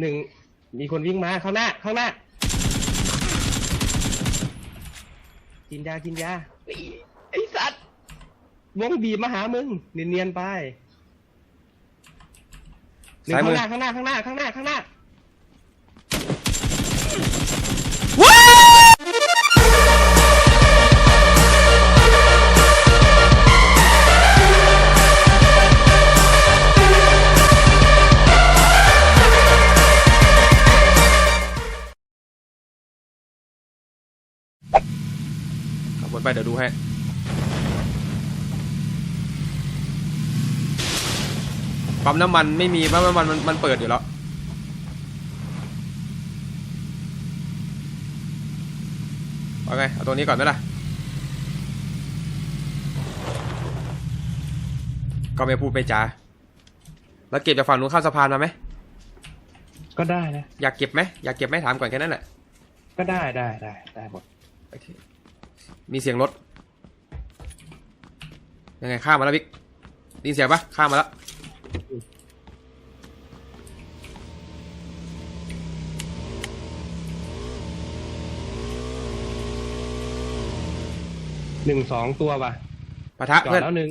หนึ่งมีคนวิ่งมาข้างหน้า ข้างหน้า กินยากินยาไอ้ไอ้สัตว์วงบีบมาหามึงเนียนๆไปหนึ่งซ้ายมืข้างอ หน้าข้างหน้าข้างหน้าข้างหน้าข้างหน้าขับร ไปเดี๋ยวดูให้ปั๊มน้ำมันไม่มีปั๊มน้ำมันมันมันเปิดอยู่แล้วว่าไงเอาตัวนี้ก่อนไหมล่ะ ก็ไม่พูดไม่จาแล้วเก็บจากฝั่งนู้นข้ามสะพานมาไหมก็ได้นะ อยากเก็บไหมอยากเก็บไหมถามก่อนแค่นั้นแหละก็ได้ได้ได้ได้หมด โอเค มีเสียงรถ ยังไงข้ามมาแล้วบิ๊กได้ยินเสียงปะข้ามมาแล้ว หนึ่งสองตัวป่ะปะทะจอดเพื่อน แล้วหนึ่ง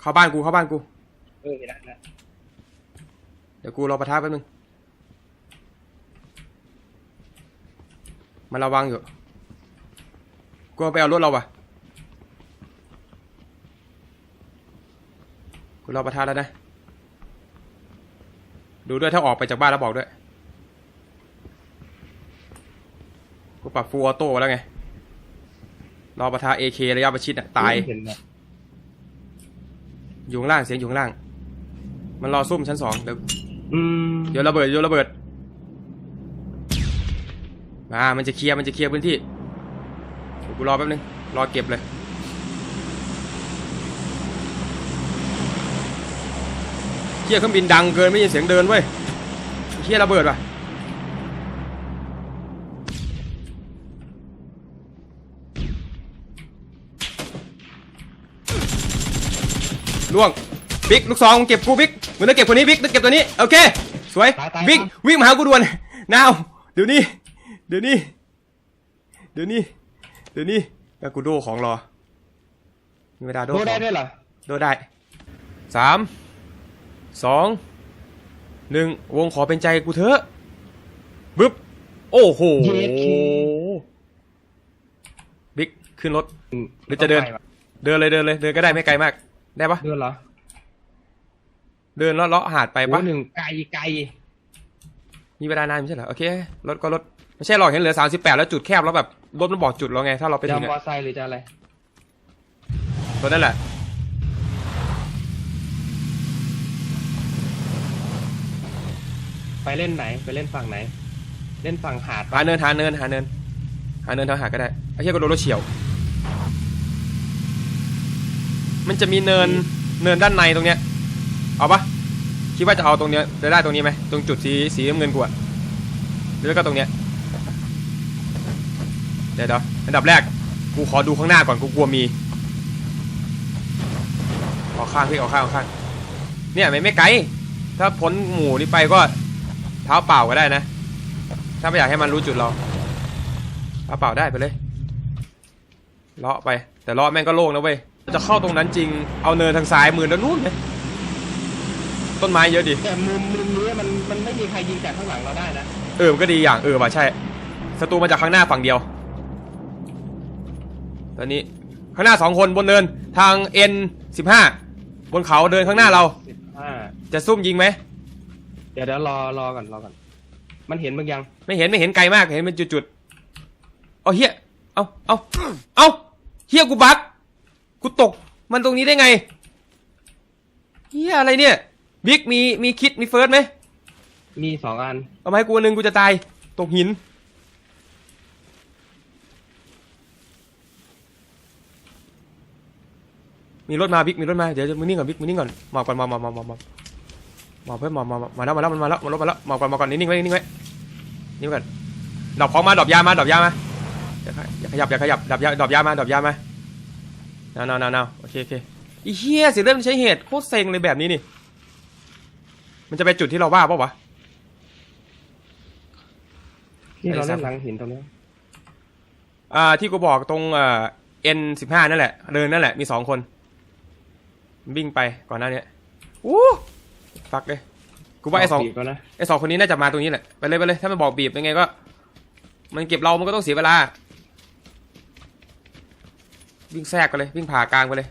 เข้าบ้านกูเข้าบ้านกู เออเห็นแล้วเห็นแล้วเดี๋ยวกูรอปะทะแป๊บนึง มันระวังอยู่ กูไปเอารถเราวะกูรอปะทะแล้วนะ ดูด้วยถ้าออกไปจากบ้านแล้วบอกด้วย กูปรับฟูลออโต้แล้วไง รอปะทะ AK ระยะประชิดอะตาย เห็นแล้วอยู่ข้างล่างเสียงอยู่ข้างล่าง มันรอซุ่มชั้นสองเดี๋ยวอืมเดี๋ยวระเบิดเดี๋ยวระเบิด มา มันจะเคลียร์ มันจะเคลียร์พื้นที่เดี๋ยว กูรอแป๊บนึง รอเก็บเลยเคลียร์เครื่องบินดังเกินไม่ยินเสียงเดินเว้ยเคลียร์ระเบิดว่ะล่วงบิ๊กลูกซองเก็บกูบิ๊กมึงต้องเก็บคนนี้บิ๊กต้องเก็บตัวนี้โอเคสวยตายตายวิ่งวิ่งมาหากูด่วนนาวเดี๋ยวนี้เดี๋ยวนี้เดี๋ยวนี้ เดี๋ยวนี้แล้วกูโดของรอมีเวลาโดโดของได้ด้วยเหรอ โดได้สามสองหนึ่งวงขอเป็นใจกูเถอะบึ๊บโอ้โหเย็ดเค บิ๊กขึ้นรถอืมหรือจะเดินต้องไปว่เดินเลยเดินเลยเดินก็ได้ไม่ไกลมาก ได้ปะเดินเหรอเดินเลาะเลาะหาดไปไปปะหนึ่งไกลไกลมีเวลานานไม่ใช่เหรอโอเครถก็รถ ไม่ใช่หรอกเห็นเหลือสามสิบแปดแล้วจุดแคบแล้วแบบรถมันบอกจุดเราไง ถ้าเราไปจะถึงมอะอไซค์หรือจะอะไรรถนั่นแหละ ไปเล่นไหน ไปเล่นฝั่งไหน เล่นฝั่งหาดหาเนินหาเนินหาเนินหาเนินทางหาดก็ได้ไอ้เหี้ยก็โดนรถเฉียว มันจะมีเนินเนินด้านในตรงเนี้ยเอาปะคิดว่าจะเอาตรงเนี้ยจะได้ตรงนี้ไหมตรงจุดสีสีน้ำเงินกูอะแล้วก็ตรงเนี้ย เดี๋ยวเดี๋ยวอันดับแรก กูขอดูข้างหน้าก่อนกูกลัวมีออกข้างพี่ออกข้างออกข้าง เนี่ยไม่ไม่ไกล ถ้าพ้นหมู่นี้ไปก็เท้าเปล่าก็ได้นะ ถ้าไม่อยากให้มันรู้จุดเราเอาเปล่าได้ไปเลย เลาะไป แต่เลาะแม่งก็โล่งนะเว้ย จะเข้าตรงนั้นจริง เอาเนินทางซ้ายมือแล้วนู่นไหมต้นไม้เยอะดิ แต่มุมมุมนี้มันมันไม่มีใครยิงจากข้างหลังเราได้นะ เออ มันก็ดีอย่าง เออว่ะใช่ ศัตรูมาจากข้างหน้าฝั่งเดียว ตอนนี้ข้างหน้าสองคนบนเนินทาง N สิบห้าบนเขาเดินข้างหน้าเรา สิบห้าจะซุ่มยิงไหมเดี๋ยวเดี๋ยวรอรอก่อนรอก่อน มันเห็นบางยัง ไม่เห็นไม่เห็นไกลมากเห็นเป็นจุดๆเอาเฮียเอาเอาเอาเฮียกูบักกูตกมันตรงนี้ได้ไงเฮียอะไรเนี่ยบิ๊กมีมีคิดมีเฟิร์สไหมมีสองอันเอามาให้กูอันหนึ่งกูจะตายตกหิน มีรถมาบิ๊กมีรถมาเดี๋ยวจะมึงนิ่งก่อนบิ๊กมึงนิ่งก่อนหมอบก่อนหมอบหมอบหมอบหมอบหมอบหมอบเพื่อนหมอบหมอบหมอบมาแล้วมาแล้วมันมาแล้วมารถมาแล้วหมอบก่อนหมอบก่อนนิ่งไว้นิ่งไว้นิ่งก่อนดอปของมาดอปยามาดอปยามาอย่าขยับอย่าขยับดอปยาดอปยามาดอปยามานาวนาวนานาวโอเคโอเคอีเหี้ยเสียเริ่มใช้เหตุโคตรเซ็งเลยแบบนี้นี่ มันจะไปจุดที่เราว่าปะวะที่เราเล่นหลังหินตรงนี้อ่าที่กูบอกตรงเอ่อ N สิบห้านั่นแหละเดินนั่นแหละมีสองคน วิ่งไปก่อนหน้าเนี้ยอู้ฟักเลยกูว่าไอ้สองบีบก่อนนะไอ้สองคนนี้น่าจะมาตรงนี้แหละไปเลยไปเลยถ้ามันบอกบีบยังไงก็ มันเก็บเรามันก็ต้องเสียเวลา วิ่งแทรกไปเลย วิ่งผ่ากลางไปเลย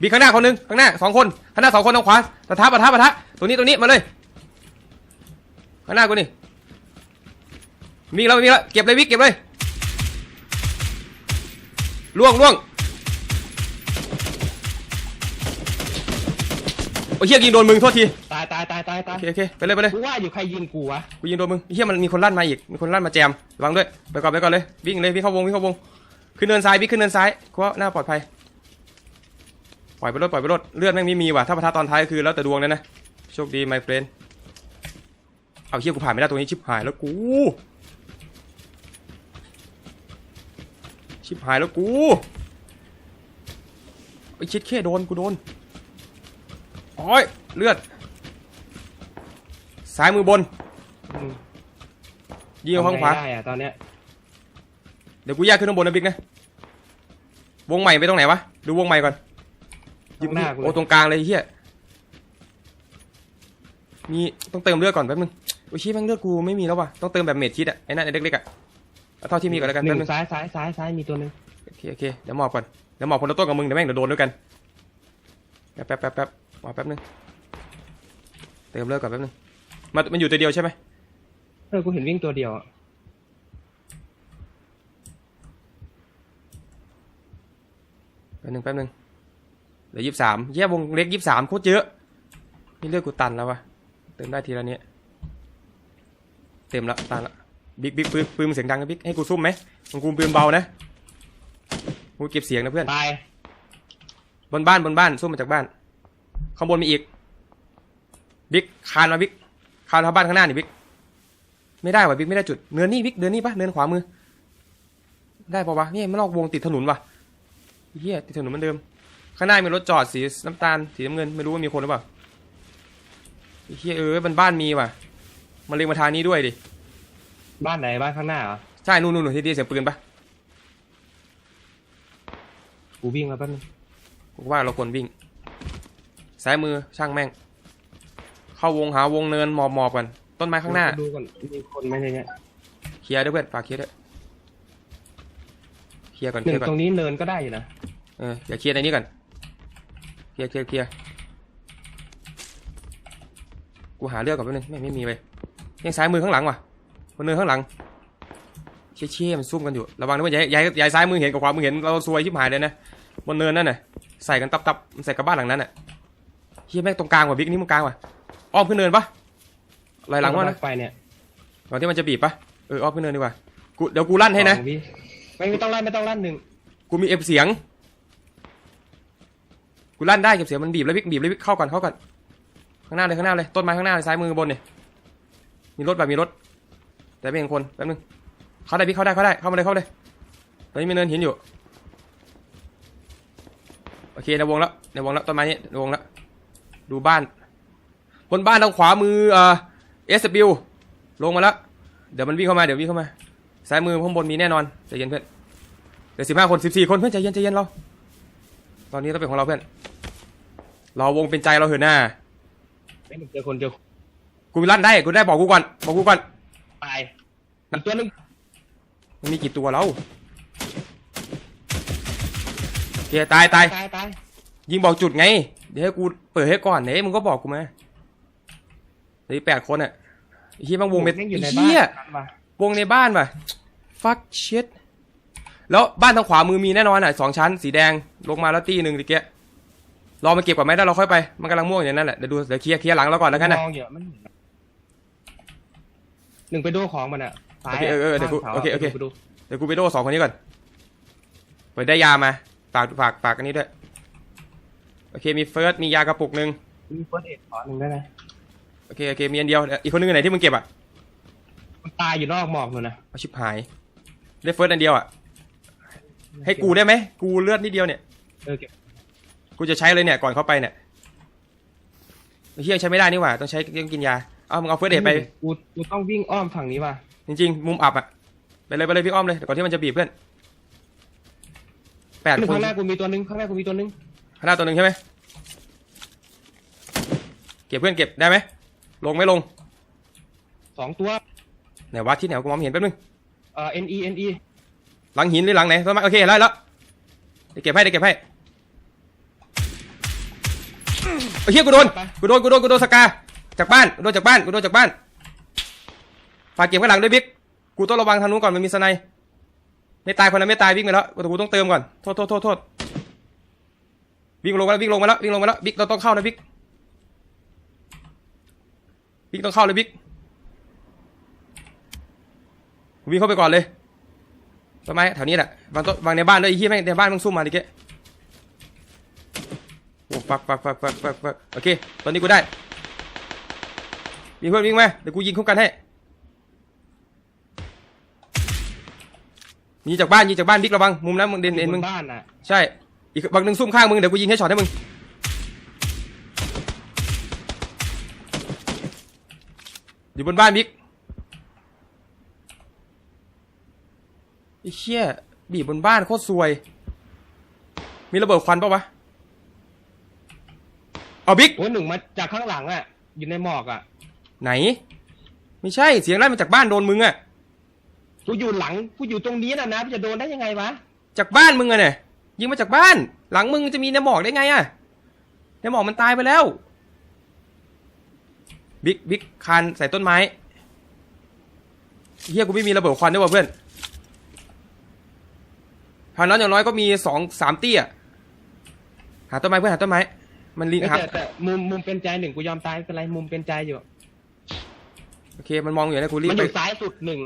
บีบข้างหน้าคนหนึงข้างหน้าสองคนข้างหน้าสองคนทางขวาปะทะปะทะปะทะตรงนี้ตรงนี้มาเลยข้างหน้ากูนี่มีแล้วมีแล้วเก็บเลยวิกเก็บเลยล่วงล่วง โอ้ยเฮียยิงโดนมึงโทษทีตายตายตายตายตาโอยเคโอเคไปเลยไปเลย กูว่าอยู่ใครยิงกูวะกูยิงโดนมึงเฮียมันมีคนลั่นมาอีก มีคนลั่นมาแจมระวังด้วย ไปก่อนไปก่อนเลย วิ่งเลยวิ่งเข้าวงวิ่งเข้าวง ขึ้นเนินซ้ายวิ่งขึ้นเนินซ้ายกูว่าน่าปลอดภัย ปล่อยไปรถปล่อยไปรถเลือดแม่งไม่มีว่ะ ถ้าประทัดตอนท้ายก็คือแล้วแต่ดวงเลยนะ โชคดี my friend เอาเฮียกูผ่านไม่ได้ตรงนี้ชิบหายแล้วกู ชิบหายแล้วกูไอ้ชิดแค่โดนกูโดน โอ้ยเลือดซ้ายมือบน อืมยิงเอาข้างขวา ทำไได้อะตอนเนี้ยเดี๋ยวกูแยกขึ้นข้างบนนะบิ๊กนะ วงใหม่ไปตรงไหนวะ ดูวงใหม่ก่อนข้างหน้ากูโอ้เลยตรงกลางเลยไอ้เฮียมีต้องเติมเลือดก่อนแป๊บนึงโอ้ยชี้แม่งเลือดกูไม่มีแล้วว่ะ ต้องเติมแบบเม็ดชิดอะไอ้นั่นไอ้เล็กๆอะเอาเท่าที่มีก่อนแล้วกันหแป๊นึ่บงนึงซ้ายซ้ายซ้ายซ้ายมีตัวหนึ่งโอเคโอเคเดี๋ยวหมอบก่อน เดี๋ยวหมอบคนละต้นกับมึงเดี๋ยวแม่งเดี๋ยวโดนด้วยกัน แป๊บแป๊บแป๊บแป๊บห มอบแป๊บนึงเติมเลือดก่อนแป๊บนึงมันมันอยู่ตัวเดียวใช่ไหมเออกูเห็นวิ่งตัวเดียวอะแป๊บนึงแป๊บนึงเหลือยี่สิบสามแย่วงเล็กยี่สิบสามโคตรเยอะนี่เลือดกูตันแล้ววะเติมได้ทีละเนี้ยเต็มละตันละบิ๊กบิ๊กปืนปืนมึงเสียงดังนะบิ๊กให้กูซุ่มไหมของกูปืนเบานะกูเก็บเสียงนะเพื่อนตายบนบ้านบนบ้านซุ่มมาจากบ้าน ข้างบนมีอีก บิ๊กคานมาบิ๊กคานมาบ้านข้างหน้านี่บิ๊กไม่ได้ว่ะบิ๊กไม่ได้จุดเนินนี่บิ๊กเนินนี่ปะเนินขวามือ ได้ปะวะนี่มันนอกวงติดถนนว่ะเฮียติดถนนเหมือนเดิม ข้างหน้ามีรถจอดสีน้ำตาลสีน้ำเงินไม่รู้ว่ามีคนหรือเปล่าเฮียเออมันบ้านมีว่ะมาเล็งมาทางนี้ด้วยดิบ้านไหนบ้านข้างหน้าเหรอใช่นู่นนู่นนู่นที่ที่เสียงปืนปะกูวิ่งมาแป๊บนึงกูว่าเราควรวิ่ง ซ้ายมือช่างแม่ง เข้าวงหาวงเนินหมอบหมอบกัน ต้นไม้ข้างหน้า ดูก่อนมีคนไหมในเนี่ยเคลียร์ด้วยเพื่อนฝากเคลียร์ด้วยเคลียร์ก่อนหเคลีนึ่ยร์ก่อนงตรงนี้เนินก็ได้อยู่นะเอออย่าเคลียร์ในนี้ก่อนเคลียร์เคลียร์เคลียร์กูหาเลือกก่อนแป๊บนึงไม่ไม่มีเลยยังซ้ายมือข้างหลังว่ะบนเนินข้างหลังเชี่ยเชี่ยมันซุ่มกันอยู่ระวังนะเว่าอย่าอย่าอย่าซ้ายมือเห็นกับขวามือเห็นเราซวยชิบหายเลยนะบนเนินนั่นน่ะใส่กันตับตับมันใส่กับบ้านหลังนั้นน่ะ เฮียแม่งตรงกลางว่ะบิ๊กนี่มึงกลางว่ะอ้อมขึ้นเนินปะลอยหลังว่านะไปเนี่ยก่อนที่มันจะบีบปะเอออ้อมขึ้นเนินดีกว่ากูเดี๋ยวกูลั่นให้นะสองวิไม่ไม่ต้องลั่นไม่ต้องลั่นหนึ่งกูมีเอฟเสียงกูลั่นได้เก็บเสียงมันบีบแล้วพิกบีบแล้วพิกเข้าก่อนเข้าก่อนข้างหน้าเลยข้างหน้าเลยต้นไม้ข้างหน้าเลยซ้ายมือบนเนี่ยมีรถแบบมีรถ แต่ไม่เห็นคนแป๊บนึงเข้าได้พิกเข้าได้เข้าได้เข้ามาเลยเข้ามาเลยตอนนี้มีเนินหินอยู่โอเคในวงแล้วในวงแล้วต้นไม้นี้ในวงแล้ว ดูบ้าน บนบ้านทางขวามือเอ่อเอสบิลงมาแล้ว เดี๋ยวมันวิ่งเข้ามาเดี๋ยววิ่งเข้ามาซ้ายมือข้างบนมีแน่นอนใจเย็นเพื่อนเดี๋ยวสิบห้าคนสิบสี่คนเพื่อนใจเย็นใจเย็นเรา ตอนนี้ต้องเป็นของเราเพื่อน เราวงเป็นใจเราเถอะหน้าไม่เจอคนเจอกูลั่นได้กูได้บอกกูก่อนบอกกูก่อนตายอีกตัวหนึงมันมีกี่ตัวแล้วโอเคตายตายตายตายยิงบอกจุดไง เดี๋ยวให้กูเปิดให้ก่อนเดี๋ยวมึงก็บอกกูมาเหลืออกแปดคนอะไอ้เฮียบางวงเป็นแม่งอยู่ในไอ้บ้าเฮียนว่ะวงในบ้านป่ะ fuck shit แล้วบ้านทางขวามือมีแน่นอนอะสองชั้น สีแดงลงมาแล้วตีหนึ่งตะเกียรอมาเก็บก่อนไหมแล้วเราค่อยไป มันกำลังม่วงอย่างนั้นแหละเดี๋ยวดูเดี๋ยวเคลียร์เคลียร์หลังเราก่อนแล้วกันนะมองเยอะมันหนึ่งไปดูของมันอะซ้ายโอเคเออเออเดี๋ยวกูข้างสาโอเคโอเคไปดูเดี๋ยวกูไปโดสองคนนี้ก่อนไปได้ยามาฝากฝากฝากอันนี้ด้วยโอ เคมีเฟิร์สมียากระปุกหนึ่งมีเฟิร์สเอ็ดขอหนึ่งได้ไหมโอเคโอเคมีอันเดียวเดี๋ยวอีกคนนึงอยู่ไหนที่มึงเก็บอะมันตายอยู่นอกหมอกนู่นนะเอาชิบหายได้เฟิร์สอันเดียวอะให้กูได้ไหมกูเลือดนิดเดียวเนี่ยเออเก็บกูจะใช้เลยเนี่ยก่อนเข้าไปเนี่ยเฮียใช้ไม่ได้นี่หว่าต้องใช้ต้องกินยาเอามึงเอาเฟิร์สเดทไปกูกูต้องวิ่งอ้อมฝั่งนี้ว่ะจริงๆมุมอับอะไปเลยไปเลยพี่อ้อมเลยเดี๋ยวก่อนที่มันจะบีบเพื่อนแปดหนึ่งคนข้างหน้ากูมีตัวหนึงข้างหน้ากูมีตัวหนึงข้างหน้าตัวหนึ่งใช่ไหม เก็บเพื่อนเก็บได้ไหมลงไม่ลงสองตัวไหนวะที่ไหนวะกูมองไม่เห็นแป๊บนึงเอ่อ NE NE หลังหินหรือหลังไหนต้นไม้โอเคได้แล้วเดี๋ยวเก็บให้เดี๋ยวเก็บให้ไอ้เฮียกูโดนกูโดนกูโดนกูโดนสกาจากบ้านกูโดนจากบ้านกูโดนจากบ้านฝากเก็บข้างหลังด้วยบิ๊กกูต้องระวังทางนู้นก่อนมันมีสไนด์ไม่ตายคนนั้นไม่ตายวิ่งไปแล้วแต่กูต้องเติมก่อนโทษโทษโทษโทษวิ่งลงมาแล้ววิ่งลงมาแล้ววิ่งลงมาแล้วบิ๊กเราต้องเข้านะบิ๊ก บิ๊กต้องเข้าเลยบิ๊กวิ่งเข้าไปก่อนเลยต้นไม้แถวนี้แหละวางต้นวางในบ้านด้วยไอ้เหี้ยแม่งในบ้านมึงซุ่มมาดิเกะโอ้ฟักฟักฟักฟักฟักฟักโอเค ตอนนี้กูได้วิ่งเพื่อนวิ่งมาเดี๋ยวกูยิงคุ้มกันให้ยิงจากบ้านยิงจากบ้านบิ๊กระวังมุมนั้นมึงเด่นเด่นบมึงนบ้านอะ ใช่ อีกบางหนึ่งซุ่มข้างมึง เดี๋ยวกูยิงให้ช็อตให้มึง อยู่บนบ้านบิ๊กไอ้เชี่ยบีบบนบ้านโคตรซวย มีระเบิดควันปะวะเอาบิ๊กโอ้ยหนึ่งมาจากข้างหลังอะ อยู่ในหมอกอะ ไหน ไม่ใช่เสียงไล่มาจากบ้านโดนมึงอะกูอยู่หลังกูอยู่ตรงนี้นะนะจะโดนได้ยังไงวะจากบ้านมึงอะเนี่ยยิงมาจากบ้าน หลังมึงจะมีในหมอกได้ไงอะในหมอกมันตายไปแล้ว บิ๊กบิ๊กคานใส่ต้นไม้เฮียกูไม่มีระเบิดควันด้วยว่ะเพื่อนทางนั้นอย่างน้อยก็มีสองสามตี้อะหาต้นไม้เพื่อนหาต้นไม้ มันลิงแต่ครับแต่แต่มุมมุมเป็นใจหนึ่งกูยอมตายไม่เป็นไรมุมเป็นใจอยู่ โอเค มันมองอยู่นะกูรีบมันอไปยู่ซ้ายสุดหนึ่ง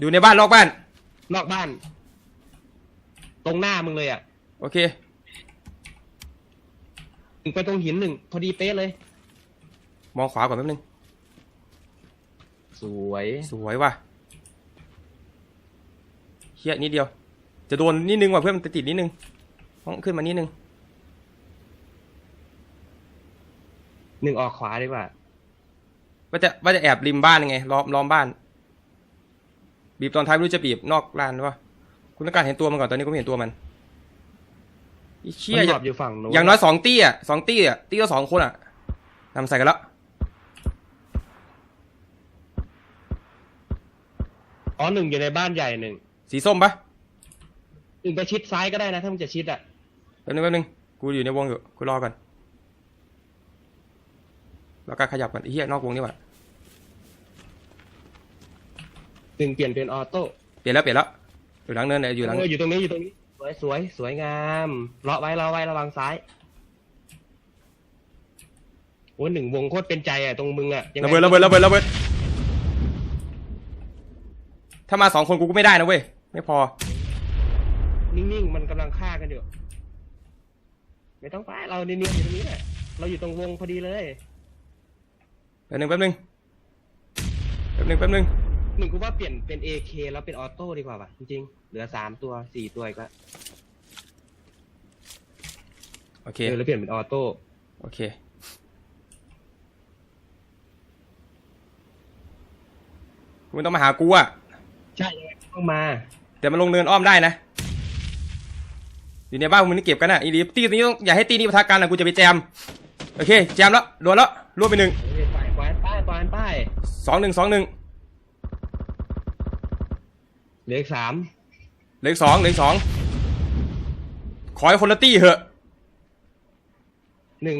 อยู่ในบ้านนอกบ้าน นอกบ้าน ตรงหน้ามึงเลยอะโอเค ถึงไปตรงหินหนึ่งพอดีเป๊ะเลย มองขวาก่อนแป๊บนึง สวยสวยว่ะเฮียนิดเดียว จะโดนนิดนึงว่ะเพื่อนมันจะติดนิดนึง ต้องขึ้นมานิดนึง หนึ่งออกขวาดีกว่าว่าจะว่าจะแอบริมบ้านยังไงล้อมล้อมบ้าน บีบตอนท้ายไม่รู้จะบีบนอกลานหรือว่าคุณต้องการเห็นตัวมันก่อนตอนนี้กูไม่เห็นตัวมันไอ้เชี่ยมันอหลย่างบอยู่ฝั่งนู้นอย่างน้อยสองตี้อะสองตี้อะตี้ละสองคนอะนำใส่กันแล้ว อ๋อหนึ่งอยู่ในบ้านใหญ่หนึ่งสีส้มปะหนึ่งไปชิดซ้ายก็ได้นะ ถ้ามึงจะชิดอะแป๊บนึงแป๊บนึงกูอยู่ในวงอยู่กูรอก่อนแล้วก็ขยับก่อนไอ้เหี้ยนอกวงนี่หว่าหนึ่งเปลี่ยนเป็นออโต้เปลี่ยนแล้วเปลี่ยนแล้วอยู่หลังเนินเนี่ยอยู่หลังเอออยู่ตรงนี้อยู่ตรงนี้ สวยสวยสวยงามเลาะไว้เลาะไว้ระวังซ้ายโอ้ยหนึ่งวงโคตรเป็นใจอะตรงมึงอะยังไงระเบิดระเบิดระเบิดระเบิด ถ้ามาสองคนกูก็ไม่ได้นะเว้ย ไม่พอ นิ่งๆ มันกำลังฆ่ากันอยู่ ไม่ต้องไป เราเนียนๆอยู่ตรงนี้แหละ เราอยู่ตรงวงพอดีเลยแป๊บนึงแป๊บนึงแป๊บนึงแป๊บนึงหนึ่งกูว่าเปลี่ยนเป็น AK แล้วเป็นออโต้ดีกว่าป่ะ จริงๆ เหลือสามตัวสี่ตัวอีกแล้วโอเคเออแล้วเปลี่ยนเป็นออโต้โอเคกูไม่ต้องมาหากูอะ ใช่ยังไงต้องมา แต่มันลงเนินอ้อมได้นะ อยู่ในบ้านมึงนี่เก็บกันอะอีลีตีนี้ต้องอย่าให้ตีนี้ปะทะกันนะกูจะไปแจม โอเค แจมแล้วโดนแล้วรวบไปหนึ่งเออไปไปป้ายไปป้ายสองหนึ่งสองหนึ่งเหลืออีกสามเหลืออกสองเหลืออกสองขอให้คนละตี้เหอะหนึ่ง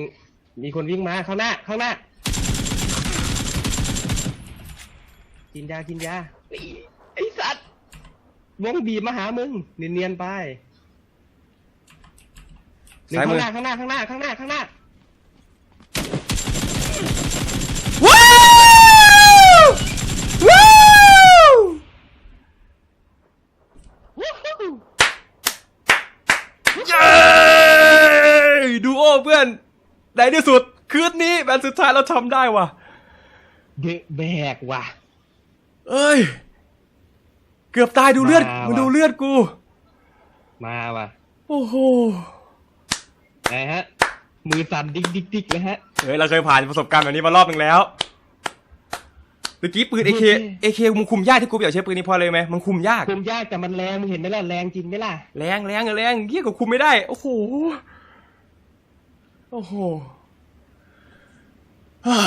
มีคนวิ่งมาข้างหน้า ข้างหน้า กินยากินยา ไอ้ไอ้สัตว์วงบีบมาหามึงเนียนๆไปหนึ่งซ้ายมืข้างอ หน้าข้างหน้าข้างหน้าข้างหน้าข้างหน้าว้าวว้าววู้ฮู้เย้ดูโอเพื่อนในที่สุด คืนนี้แมนสุดท้ายเราทำได้ว่ะ เดอะแบกว่ะ เอ้ย เกือบตายดูเลือดมาว่ะมาดูเลือดกู มาว่ะโอ้โห ไงฮะ มือสั่นดิ๊กดิ๊กดิ๊กเลยฮะ เฮ้ย เราเคยผ่านประสบการณ์แบบนี้มารอบหนึ่งแล้วเมื่อกี้ปืนเอเคเอเคมึงคุมยากที่กูอยากใช้ปืนนี้เพราะอะไรรู้ไหมมันคุมยาก คุมยากแต่มันแรงมึงเห็นไหมล่ะแรงจริงไหมล่ะ แรงแรงแรงเฮียก็คุมไม่ได้ โอ้โห โอ้โหฮ่า